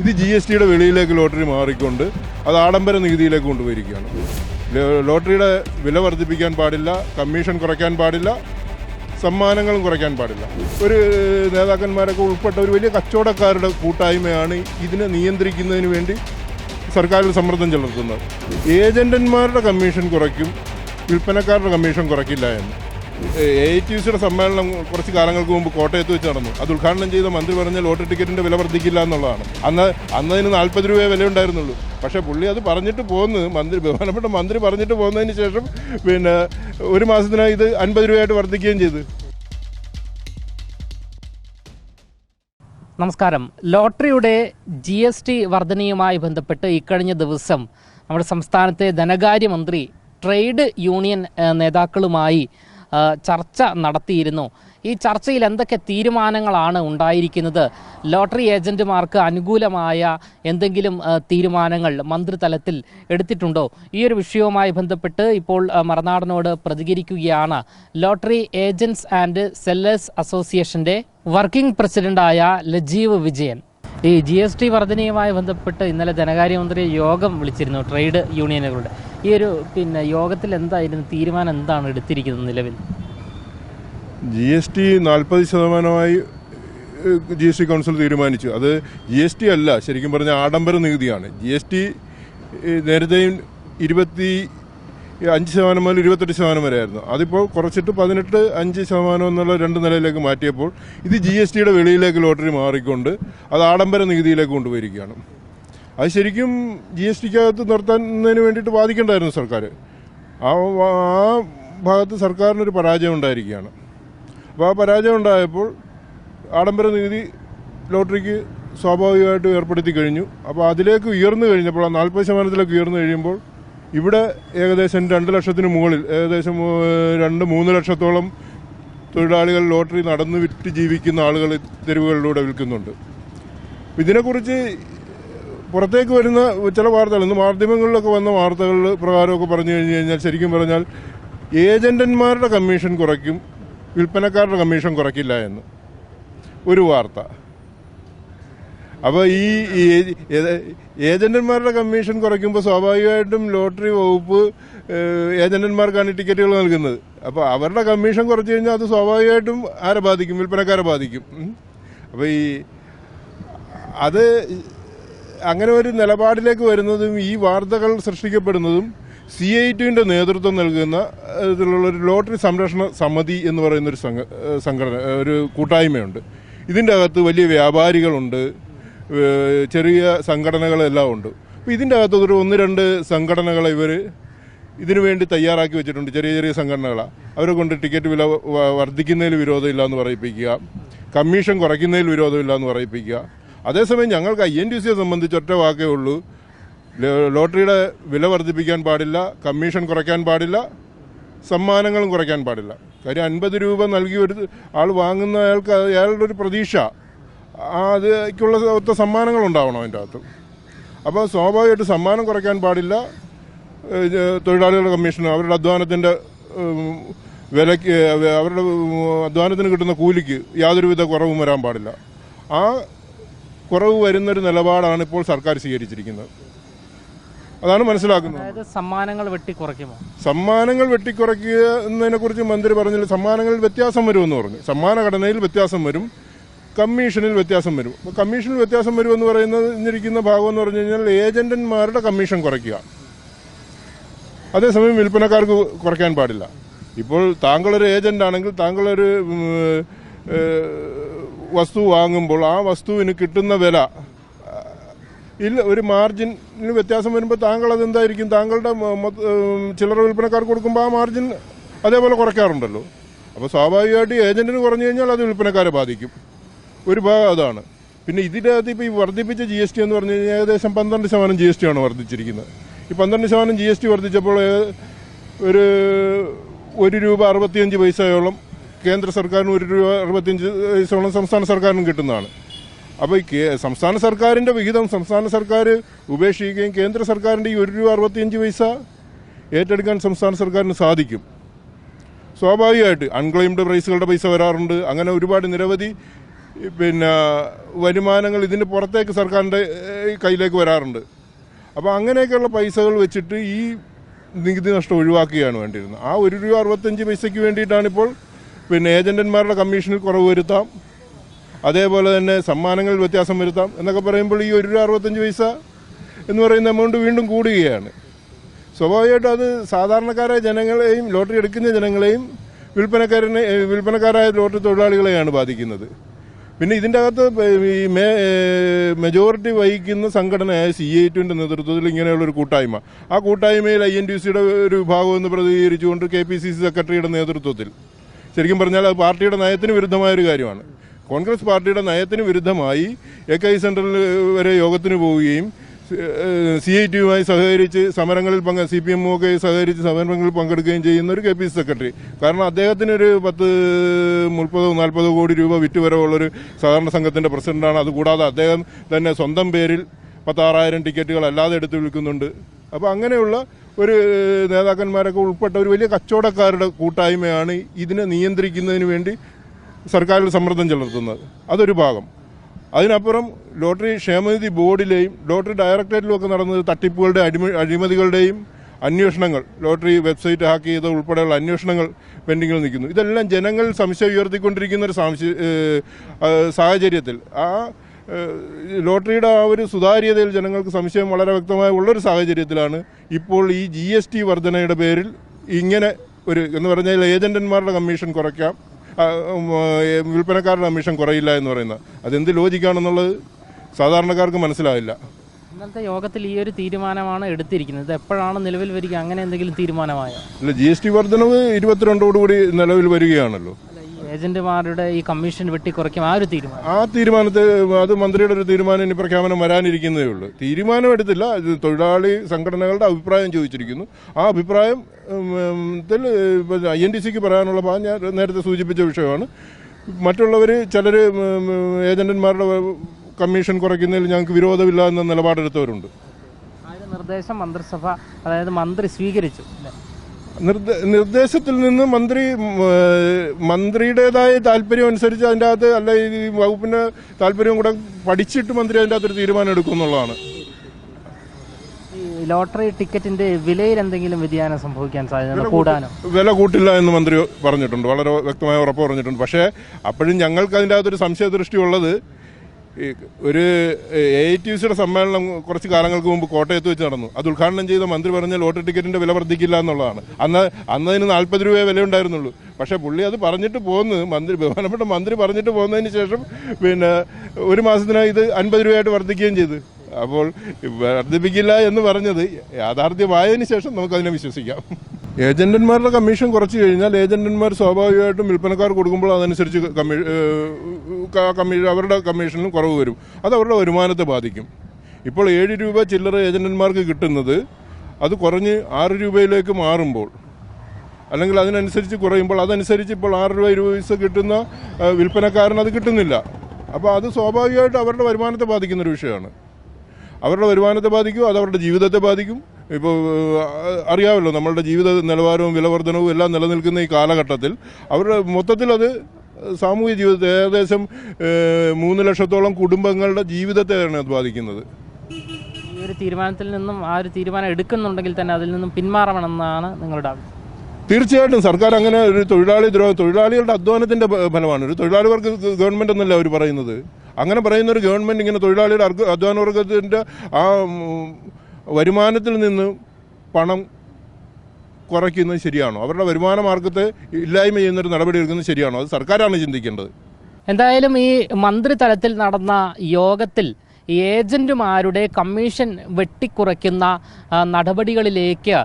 ഇത് G S ടിയുടെ വെളിയിലേക്ക് ലോട്ടറി മാറിക്കൊണ്ട് അത് ആഡംബര നികുതിയിലേക്ക് കൊണ്ടുപോയിരിക്കുകയാണ്. ലോട്ടറിയുടെ വില വർദ്ധിപ്പിക്കാൻ പാടില്ല കമ്മീഷൻ കുറയ്ക്കാൻ പാടില്ല സമ്മാനങ്ങളും കുറയ്ക്കാൻ പാടില്ല. ഒരു നേതാക്കന്മാരൊക്കെ ഉൾപ്പെട്ട ഒരു വലിയ കച്ചവടക്കാരുടെ കൂട്ടായ്മയാണ് ഇതിനെ നിയന്ത്രിക്കുന്നതിന് വേണ്ടി സർക്കാരിൽ സമ്മർദ്ദം ചെലുത്തുന്നത്. ഏജന്റന്മാരുടെ കമ്മീഷൻ കുറയ്ക്കും വിൽപ്പനക്കാരുടെ കമ്മീഷൻ കുറയ്ക്കില്ല എന്ന്. എ ടി സമ്മേളനം കുറച്ച് കാലങ്ങൾക്ക് മുമ്പ് കോട്ടയത്ത് വെച്ച് നടന്നു. അത് ഉദ്ഘാടനം ചെയ്ത മന്ത്രി പറഞ്ഞ ലോട്ടറി ടിക്കറ്റിന്റെ വില വർദ്ധിക്കില്ല എന്നുള്ളതാണ്. അന്ന് അന്ന് അതിന് നാൽപ്പത് രൂപയെ വില ഉണ്ടായിരുന്നുള്ളൂ. പക്ഷേ പുള്ളി അത് പറഞ്ഞിട്ട് പോകുന്നത് മന്ത്രി ബഹുമാനപ്പെട്ട മന്ത്രി പറഞ്ഞിട്ട് പോകുന്നതിന് ശേഷം പിന്നെ ഒരു മാസത്തിനായി ഇത് അൻപത് രൂപയായിട്ട് വർദ്ധിക്കുകയും ചെയ്തു. നമസ്കാരം. ലോട്ടറിയുടെ ജി എസ് ടി വർധനയുമായി ബന്ധപ്പെട്ട് ഇക്കഴിഞ്ഞ ദിവസം നമ്മുടെ സംസ്ഥാനത്തെ ധനകാര്യമന്ത്രി ട്രേഡ് യൂണിയൻ നേതാക്കളുമായി ചർച്ച നടത്തിയിരുന്നു. ഈ ചർച്ചയിൽ എന്തൊക്കെ തീരുമാനങ്ങളാണ് ഉണ്ടായിരിക്കുന്നത്? ലോട്ടറി ഏജന്റുമാർക്ക് അനുകൂലമായ എന്തെങ്കിലും തീരുമാനങ്ങൾ മന്ത്രിതലത്തിൽ എടുത്തിട്ടുണ്ടോ? ഈ ഒരു വിഷയവുമായി ബന്ധപ്പെട്ട് ഇപ്പോൾ മറനാടനോട് പ്രതികരിക്കുകയാണ് ലോട്ടറി ഏജന്റ്സ് ആൻഡ് സെല്ലേഴ്സ് അസോസിയേഷന്റെ വർക്കിംഗ് പ്രസിഡന്റായ ലജീവ് വിജയൻ. ഈ ജി എസ് ടി വർധനയുമായി ബന്ധപ്പെട്ട് ഇന്നലെ ധനകാര്യമന്ത്രി യോഗം വിളിച്ചിരുന്നു ട്രേഡ് യൂണിയനുകളുടെ. ഈ ഒരു പിന്നെ യോഗത്തിൽ എന്തായിരുന്നു തീരുമാനം എന്താണ് എടുത്തിരിക്കുന്നത് നിലവിൽ? ജി എസ് ടി നാൽപ്പത് ശതമാനമായി ജി എസ് ടി കൗൺസിൽ തീരുമാനിച്ചു. അത് ജി എസ് ടി അല്ല ശരിക്കും പറഞ്ഞ ആഡംബര നികുതിയാണ്. ജി എസ് ടി നേരത്തെയും ഇരുപത്തി അഞ്ച് ശതമാനം മുതൽ ഇരുപത്തെട്ട് ശതമാനം വരെ ആയിരുന്നു അതിപ്പോൾ കുറച്ചിട്ട് പതിനെട്ട് അഞ്ച് ശതമാനം എന്നുള്ള രണ്ട് നിലയിലേക്ക് മാറ്റിയപ്പോൾ ഇത് ജി എസ് ടിയുടെ വെളിയിലേക്ക് ലോട്ടറി മാറിക്കൊണ്ട് അത് ആഡംബര നികുതിയിലേക്ക് കൊണ്ടുപോയിരിക്കുകയാണ്. അത് ശരിക്കും ജി എസ് ടിക്കകത്ത് നിർത്തുന്നതിന് വേണ്ടിയിട്ട് വാദിക്കേണ്ടായിരുന്നു സർക്കാർ. ആ ആ ഭാഗത്ത് സർക്കാരിനൊരു പരാജയം ഉണ്ടായിരിക്കുകയാണ്. അപ്പോൾ ആ പരാജയം ഉണ്ടായപ്പോൾ ആഡംബര നികുതി ലോട്ടറിക്ക് സ്വാഭാവികമായിട്ടും ഏർപ്പെടുത്തി കഴിഞ്ഞു. അപ്പോൾ അതിലേക്ക് ഉയർന്നു കഴിഞ്ഞപ്പോൾ ആ നാൽപ്പത് ശതമാനത്തിലേക്ക് ഉയർന്നു കഴിയുമ്പോൾ ഇവിടെ ഏകദേശം രണ്ട് ലക്ഷത്തിന് മുകളിൽ ഏകദേശം രണ്ട് മൂന്ന് ലക്ഷത്തോളം തൊഴിലാളികൾ ലോട്ടറി നടന്നു വിറ്റ് ജീവിക്കുന്ന ആളുകൾ തെരുവുകളിലൂടെ വിൽക്കുന്നുണ്ട്. ഇതിനെക്കുറിച്ച് പുറത്തേക്ക് വരുന്ന ചില വാർത്തകൾ ഇന്ന് മാധ്യമങ്ങളിലൊക്കെ വന്ന വാർത്തകൾ പ്രകാരമൊക്കെ പറഞ്ഞു കഴിഞ്ഞു കഴിഞ്ഞാൽ ശരിക്കും പറഞ്ഞാൽ ഏജന്റന്മാരുടെ കമ്മീഷൻ കുറയ്ക്കും വിൽപ്പനക്കാരുടെ കമ്മീഷൻ കുറയ്ക്കില്ല എന്ന്. ഒരു വാർത്ത. അപ്പോൾ ഈ ഏജന്റന്മാരുടെ കമ്മീഷൻ കുറയ്ക്കുമ്പോൾ സ്വാഭാവികമായിട്ടും ലോട്ടറി വകുപ്പ് ഏജന്റന്മാർക്കാണ് ടിക്കറ്റുകൾ നൽകുന്നത്. അപ്പോൾ അവരുടെ കമ്മീഷൻ കുറച്ച് കഴിഞ്ഞാൽ അത് സ്വാഭാവികമായിട്ടും ആരെ ബാധിക്കും? വിൽപ്പനക്കാരെ ബാധിക്കും. അപ്പോൾ ഈ അത് അങ്ങനെ ഒരു നിലപാടിലേക്ക് വരുന്നതും ഈ വാർത്തകൾ സൃഷ്ടിക്കപ്പെടുന്നതും സി ഐ ടിയുടെ നേതൃത്വം നൽകുന്ന ഇതിലുള്ള ഒരു ലോട്ടറി സംരക്ഷണ സമിതി എന്ന് പറയുന്ന ഒരു സംഘടന ഒരു കൂട്ടായ്മയുണ്ട്. ഇതിന്റെ അകത്ത് വലിയ വ്യാപാരികളുണ്ട് ചെറിയ സംഘടനകളെല്ലാം ഉണ്ട്. അപ്പോൾ ഇതിന്റെ അകത്ത് ഒരു ഒന്ന് രണ്ട് സംഘടനകളെ ഇവർ ഇതിനു വേണ്ടി തയ്യാറാക്കി വെച്ചിട്ടുണ്ട് ചെറിയ ചെറിയ സംഘടനകളാണ് അവരെ കൊണ്ട് ടിക്കറ്റ് വില വർദ്ധിക്കുന്നതിൽ വിരോധമില്ല എന്ന് പറയിപ്പിക്കുക കമ്മീഷൻ കുറയ്ക്കുന്നതിൽ വിരോധമില്ല എന്ന് പറയിപ്പിക്കുക. അതേസമയം ഞങ്ങൾക്ക് ഐ എൻ ടി സിയെ സംബന്ധിച്ച് ഒറ്റ വാക്കേ ഉള്ളൂ. ലോട്ടറിയുടെ വില വർദ്ധിപ്പിക്കാൻ പാടില്ല കമ്മീഷൻ കുറയ്ക്കാൻ പാടില്ല സമ്മാനങ്ങളും കുറയ്ക്കാൻ പാടില്ല. കാര്യം അൻപത് രൂപ നൽകി ഒരു ആൾ വാങ്ങുന്ന അയാൾക്ക് അയാളുടെ ഒരു പ്രതീക്ഷ. ആ അതിലേക്കുള്ള ഒത്ത സമ്മാനങ്ങൾ ഉണ്ടാവണം അതിന്റെ അകത്ത്. അപ്പോൾ സ്വാഭാവികമായിട്ട് സമ്മാനം കുറയ്ക്കാൻ പാടില്ല. തൊഴിലാളികളുടെ കമ്മീഷൻ അവരുടെ അധ്വാനത്തിന്റെ വിലയ്ക്ക് അവരുടെ അധ്വാനത്തിന് കിട്ടുന്ന കൂലിക്ക് യാതൊരുവിധ കുറവും വരാൻ പാടില്ല. ആ കുറവ് വരുന്നൊരു നിലപാടാണ് ഇപ്പോൾ സർക്കാർ സ്വീകരിച്ചിരിക്കുന്നത്. അതാണ് മനസ്സിലാക്കുന്നത്. അതായത് സമ്മാനങ്ങൾ വെട്ടിക്കുറയ്ക്കുമോ? സമ്മാനങ്ങൾ വെട്ടിക്കുറയ്ക്കുക എന്നതിനെ കുറിച്ച് മന്ത്രി പറഞ്ഞില്ല. സമ്മാനങ്ങളിൽ വ്യത്യാസം വരുമെന്ന് പറഞ്ഞു. സമ്മാന ഘടനയിൽ വ്യത്യാസം വരും. കമ്മീഷനിൽ വ്യത്യാസം വരും. അപ്പോൾ കമ്മീഷനിൽ വ്യത്യാസം വരുമെന്ന് പറയുന്നത് ഇന്നിരിക്കുന്ന ഭാഗം എന്ന് പറഞ്ഞു കഴിഞ്ഞാൽ ഏജന്റന്മാരുടെ കമ്മീഷൻ കുറയ്ക്കുക. അതേസമയം വിൽപ്പനക്കാർക്ക് കുറയ്ക്കാൻ പാടില്ല. ഇപ്പോൾ താങ്കളൊരു ഏജന്റ് ആണെങ്കിൽ താങ്കളൊരു വസ്തു വാങ്ങുമ്പോൾ ആ വസ്തുവിന് കിട്ടുന്ന വില ഇല്ല ഒരു മാർജിനിൽ വ്യത്യാസം വരുമ്പോൾ താങ്കൾ അതെന്തായിരിക്കും? താങ്കളുടെ ചില്ലറ വിൽപ്പനക്കാർക്ക് കൊടുക്കുമ്പോൾ ആ മാർജിൻ അതേപോലെ കുറയ്ക്കാറുണ്ടല്ലോ. അപ്പോൾ സ്വാഭാവികമായിട്ട് ഏജന്റിന് കുറഞ്ഞു കഴിഞ്ഞാൽ അത് വിൽപ്പനക്കാരെ ബാധിക്കും. ഒരു ഭാഗം അതാണ്. പിന്നെ ഇതിന്റെ അകത്ത് ഇപ്പോൾ ഈ വർദ്ധിപ്പിച്ച ജി എസ് ടി എന്ന് പറഞ്ഞു കഴിഞ്ഞാൽ ഏകദേശം പന്ത്രണ്ട് ശതമാനം ജി എസ് ടി ആണ് വർദ്ധിച്ചിരിക്കുന്നത്. ഈ പന്ത്രണ്ട് ശതമാനം ജി എസ് ടി വർദ്ധിച്ചപ്പോൾ ഒരു ഒരു രൂപ അറുപത്തിയഞ്ച് പൈസയോളം കേന്ദ്ര സർക്കാരിന് ഒരു രൂപ അറുപത്തിയഞ്ച് പൈസയോളം സംസ്ഥാന സർക്കാരിനും കിട്ടുന്നതാണ്. അപ്പോൾ ഈ സംസ്ഥാന സർക്കാരിന്റെ വിഹിതം സംസ്ഥാന സർക്കാർ ഉപേക്ഷിക്കുകയും കേന്ദ്ര സർക്കാരിന്റെ ഈ ഒരു രൂപ അറുപത്തിയഞ്ച് പൈസ ഏറ്റെടുക്കാൻ സംസ്ഥാന സർക്കാരിന് സാധിക്കും. സ്വാഭാവികമായിട്ട് അൺക്ലെയിംഡ് പ്രൈസുകളുടെ പൈസ വരാറുണ്ട്. അങ്ങനെ ഒരുപാട് നിരവധി പിന്നെ വരുമാനങ്ങൾ ഇതിന് പുറത്തേക്ക് സർക്കാരിന്റെ കയ്യിലേക്ക് വരാറുണ്ട്. അപ്പോൾ അങ്ങനെയൊക്കെയുള്ള പൈസകൾ വെച്ചിട്ട് ഈ നികുതി നഷ്ടം ഒഴിവാക്കുകയാണ് വേണ്ടിയിരുന്നത്. ആ ഒരു രൂപ അറുപത്തഞ്ച് പൈസയ്ക്ക് വേണ്ടിയിട്ടാണ് ഇപ്പോൾ പിന്നെ ഏജന്റന്മാരുടെ കമ്മീഷനിൽ കുറവ് വരുത്താം. അതേപോലെ തന്നെ സമ്മാനങ്ങളിൽ വ്യത്യാസം വരുത്താം. എന്നൊക്കെ പറയുമ്പോൾ ഈ ഒരു അറുപത്തഞ്ച് പൈസ എന്ന് പറയുന്ന എമൗണ്ട് വീണ്ടും കൂടുകയാണ്. സ്വാഭാവികമായിട്ടും അത് സാധാരണക്കാരായ ജനങ്ങളെയും ലോട്ടറി എടുക്കുന്ന ജനങ്ങളെയും വിൽപ്പനക്കാരനെ വിൽപ്പനക്കാരായ ലോട്ടറി തൊഴിലാളികളെയാണ് ബാധിക്കുന്നത്. പിന്നെ ഇതിന്റെ അകത്ത് ഈ മേ മെജോറിറ്റി വഹിക്കുന്ന സംഘടനയായ സി ഐ ടുവിന്റെ നേതൃത്വത്തിൽ ഇങ്ങനെയുള്ളൊരു കൂട്ടായ്മ. ആ കൂട്ടായ്മയിൽ ഐ എൻ ടി സിയുടെ ഒരു വിഭാഗം എന്ന് പ്രതികരിച്ചുകൊണ്ട് കെ പി സി സി സെക്രട്ടറിയുടെ നേതൃത്വത്തിൽ ശരിക്കും പറഞ്ഞാൽ അത് പാർട്ടിയുടെ നയത്തിന് വിരുദ്ധമായ ഒരു കാര്യമാണ്. കോൺഗ്രസ് പാർട്ടിയുടെ നയത്തിന് വിരുദ്ധമായി എ സെൻട്രൽ വരെ യോഗത്തിന് പോവുകയും സി ഐ ടിയുമായി സഹകരിച്ച് സമരങ്ങളിൽ പങ്കെ സി പി എമ്മുമൊക്കെ സഹകരിച്ച് സമരങ്ങളിൽ പങ്കെടുക്കുകയും ചെയ്യുന്ന ഒരു കെ പി സി സെക്രട്ടറി. കാരണം അദ്ദേഹത്തിന് ഒരു പത്ത് മുപ്പതോ നാൽപ്പതോ കോടി രൂപ വിറ്റുവരവുള്ളൊരു സഹകരണ സംഘത്തിന്റെ പ്രസിഡന്റാണ്. അതുകൂടാതെ അദ്ദേഹം തന്നെ സ്വന്തം പേരിൽ പത്താറായിരം ടിക്കറ്റുകൾ അല്ലാതെ എടുത്ത് വിൽക്കുന്നുണ്ട്. അപ്പോൾ അങ്ങനെയുള്ള ഒരു നേതാക്കന്മാരൊക്കെ ഉൾപ്പെട്ട ഒരു വലിയ കച്ചവടക്കാരുടെ കൂട്ടായ്മയാണ് ഇതിനെ നിയന്ത്രിക്കുന്നതിന് വേണ്ടി സർക്കാരിൽ സമ്മർദ്ദം ചെലുത്തുന്നത്. അതൊരു ഭാഗം. അതിനപ്പുറം ലോട്ടറി ക്ഷേമനിധി ബോർഡിലെയും ലോട്ടറി ഡയറക്ടറേറ്റിലും ഒക്കെ നടന്നത് തട്ടിപ്പുകളുടെ അടിമ അഴിമതികളുടെയും അന്വേഷണങ്ങൾ ലോട്ടറി വെബ്സൈറ്റ് ഹാക്ക് ചെയ്ത ഉൾപ്പെടെയുള്ള അന്വേഷണങ്ങൾ പെൻഡിങ്ങിൽ നിൽക്കുന്നു. ഇതെല്ലാം ജനങ്ങൾ സംശയം ഉയർത്തിക്കൊണ്ടിരിക്കുന്ന ഒരു സാഹചര്യത്തിൽ ആ ലോട്ടറിയുടെ ആ ഒരു സുതാര്യതയിൽ ജനങ്ങൾക്ക് സംശയം വളരെ വ്യക്തമായ ഉള്ളൊരു സാഹചര്യത്തിലാണ് ഇപ്പോൾ ഈ ജി എസ് ടി വർധനയുടെ പേരിൽ ഇങ്ങനെ ഒരു എന്ന് പറഞ്ഞാൽ ഏജന്റന്മാരുടെ കമ്മീഷൻ കുറയ്ക്കാം വിൽപ്പനക്കാരുടെ കമ്മീഷൻ കുറയില്ല എന്ന് പറയുന്നത്. അതെന്ത് ലോജിക്കാണെന്നുള്ളത് സാധാരണക്കാർക്ക് മനസ്സിലാവില്ല. ഇന്നത്തെ യോഗത്തിൽ ഈ ഒരു തീരുമാനമാണ് എടുത്തിരിക്കുന്നത്. ഇത് എപ്പോഴാണ് നിലവിൽ വരിക? അങ്ങനെ എന്തെങ്കിലും തീരുമാനമായോ? അല്ല ജി എസ് ടി വർധനവ് ഇരുപത്തിരണ്ടോടുകൂടി നിലവിൽ വരികയാണല്ലോ. ഏജന്റുമാരുടെ ഈ കമ്മീഷൻ വെട്ടിക്കുറയ്ക്കും ആ ഒരു തീരുമാനം. ആ തീരുമാനത്തെ അത് മന്ത്രിയുടെ ഒരു തീരുമാനം ഇനി പ്രഖ്യാപനം വരാനിരിക്കുന്നതേ ഉള്ളൂ. തീരുമാനം എടുത്തില്ല. ഇത് തൊഴിലാളി സംഘടനകളുടെ അഭിപ്രായം ചോദിച്ചിരിക്കുന്നു. ആ അഭിപ്രായം ഐ എൻ ടി സിക്ക് പറയാനുള്ള ഭാഗം ഞാൻ നേരത്തെ സൂചിപ്പിച്ച വിഷയമാണ്. മറ്റുള്ളവർ ചിലർ ഏജന്റന്മാരുടെ കമ്മീഷൻ കുറയ്ക്കുന്നതിൽ ഞങ്ങൾക്ക് വിരോധമില്ല എന്ന നിലപാടെടുത്തവരുണ്ട്. ആ ഒരു നിർദ്ദേശം മന്ത്രിസഭ അതായത് മന്ത്രി സ്വീകരിച്ചു. നിർദ്ദേശത്തിൽ നിന്ന് മന്ത്രി മന്ത്രിയുടേതായ താല്പര്യം അനുസരിച്ച് അതിന്റെ അകത്ത് അല്ല ഈ വകുപ്പിന്റെ താല്പര്യം കൂടെ പഠിച്ചിട്ട് മന്ത്രി അതിന്റെ അകത്തൊരു തീരുമാനം എടുക്കും എന്നുള്ളതാണ്. ലോട്ടറി ടിക്കറ്റിന്റെ വിലയിൽ എന്തെങ്കിലും വ്യതിയാനം സംഭവിക്കാൻ സാധ്യത കൂടാനോ? വില കൂട്ടില്ല എന്ന് മന്ത്രി പറഞ്ഞിട്ടുണ്ട്. വളരെ വ്യക്തമായ ഉറപ്പ് പറഞ്ഞിട്ടുണ്ട്. പക്ഷേ അപ്പോഴും ഞങ്ങൾക്ക് അതിന്റെ അകത്തൊരു സംശയദൃഷ്ടി ഉള്ളത് ഒരു എ ഐ ടി സിയുടെ സമ്മേളനം കുറച്ച് കാലങ്ങൾക്ക് മുമ്പ് കോട്ടയത്ത് വെച്ച് നടന്നു. അത് ഉദ്ഘാടനം ചെയ്ത മന്ത്രി പറഞ്ഞ ലോട്ടറി ടിക്കറ്റിന്റെ വില വർദ്ധിക്കില്ല എന്നുള്ളതാണ്. അന്ന് അന്നതിന് നാൽപ്പത് രൂപയെ വില ഉണ്ടായിരുന്നുള്ളൂ. പക്ഷേ പുള്ളി അത് പറഞ്ഞിട്ട് പോകുന്നത് മന്ത്രി ബഹുമാനപ്പെട്ട മന്ത്രി പറഞ്ഞിട്ട് പോകുന്നതിന് ശേഷം പിന്നെ ഒരു മാസത്തിനായി ഇത് അൻപത് രൂപയായിട്ട് വർദ്ധിക്കുകയും ചെയ്തു. അപ്പോൾ വർദ്ധിപ്പിക്കില്ല എന്ന് പറഞ്ഞത് യാഥാർത്ഥ്യമായതിനു ശേഷം നമുക്കതിനെ വിശ്വസിക്കാം. ഏജന്റന്മാരുടെ കമ്മീഷൻ കുറച്ച് കഴിഞ്ഞാൽ ഏജന്റന്മാർ സ്വാഭാവികമായിട്ടും വിൽപ്പനക്കാർ കൊടുക്കുമ്പോൾ അതനുസരിച്ച് കമ്മീ ഏഹ് അവരുടെ കമ്മീഷനിലും കുറവ് വരും. അത് അവരുടെ വരുമാനത്തെ ബാധിക്കും. ഇപ്പോൾ ഏഴ് രൂപ ചില്ലറ ഏജന്റന്മാർക്ക് കിട്ടുന്നത് അത് കുറഞ്ഞ് ആറ് രൂപയിലേക്ക് മാറുമ്പോൾ അല്ലെങ്കിൽ അതിനനുസരിച്ച് കുറയുമ്പോൾ അതനുസരിച്ച് ഇപ്പോൾ ആറ് രൂപ ഇരുപത് പൈസ കിട്ടുന്ന വിൽപ്പനക്കാരന് അത് കിട്ടുന്നില്ല. അപ്പോൾ അത് സ്വാഭാവികമായിട്ട് അവരുടെ വരുമാനത്തെ ബാധിക്കുന്നൊരു വിഷയമാണ്. അവരുടെ വരുമാനത്തെ ബാധിക്കും അത് അവരുടെ ജീവിതത്തെ ബാധിക്കും. ഇപ്പോൾ അറിയാമല്ലോ നമ്മളുടെ ജീവിത നിലവാരവും വിലവർദ്ധനവും എല്ലാം നിലനിൽക്കുന്ന ഈ കാലഘട്ടത്തിൽ അവരുടെ മൊത്തത്തിൽ അത് സാമൂഹ്യ ജീവിതത്തെ ഏകദേശം മൂന്ന് ലക്ഷത്തോളം കുടുംബങ്ങളുടെ ജീവിതത്തെയാണ് അത് ബാധിക്കുന്നത്. ഈ ഒരു തീരുമാനത്തിൽ നിന്നും ആ ഒരു തീരുമാനം എടുക്കുന്നുണ്ടെങ്കിൽ തന്നെ അതിൽ നിന്നും പിന്മാറണമെന്നാണ് നിങ്ങളുടെ ആവശ്യം തീർച്ചയായിട്ടും സർക്കാർ അങ്ങനെ ഒരു തൊഴിലാളി ദ്രോഹം തൊഴിലാളികളുടെ അധ്വാനത്തിന്റെ ഫലമാണ്. ഒരു തൊഴിലാളി വർഗ ഗവൺമെന്റ് എന്നല്ല അവർ പറയുന്നത്. അങ്ങനെ പറയുന്ന ഒരു ഗവൺമെന്റ് ഇങ്ങനെ തൊഴിലാളിയുടെ അർഗ- അധ്വാന വർഗത്തിന്റെ ആ വരുമാനത്തിൽ നിന്ന് പണം കുറയ്ക്കുന്നത് ശരിയാണോ? അവരുടെ വരുമാന മാർഗത്തെ ഇല്ലായ്മ ചെയ്യുന്നൊരു നടപടി എടുക്കുന്നത് ശരിയാണോ? അത് സർക്കാരാണ് ചിന്തിക്കേണ്ടത്. എന്തായാലും ഈ മന്ത്രിതലത്തിൽ നടന്ന യോഗത്തിൽ ഏജന്റുമാരുടെ കമ്മീഷൻ വെട്ടിക്കുറയ്ക്കുന്ന നടപടികളിലേക്ക്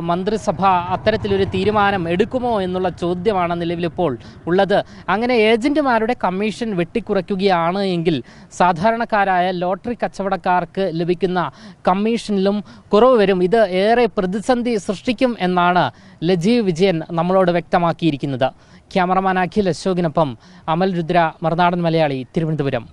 മന്ത്രിസഭ അത്തരത്തിലൊരു തീരുമാനം എടുക്കുമോ എന്നുള്ള ചോദ്യമാണ് നിലവിലിപ്പോൾ ഉള്ളത്. അങ്ങനെ ഏജന്റുമാരുടെ കമ്മീഷൻ വെട്ടിക്കുറയ്ക്കുകയാണ് എങ്കിൽ സാധാരണക്കാരായ ലോട്ടറി കച്ചവടക്കാർക്ക് ലഭിക്കുന്ന കമ്മീഷനിലും കുറവ് വരും. ഇത് ഏറെ പ്രതിസന്ധി സൃഷ്ടിക്കും എന്നാണ് ലജീവ് വിജയൻ നമ്മളോട് വ്യക്തമാക്കിയിരിക്കുന്നത്. ക്യാമറമാൻ അഖിൽ അശോകിനൊപ്പം അമൽ രുദ്ര മറുനാടൻ മലയാളി തിരുവനന്തപുരം.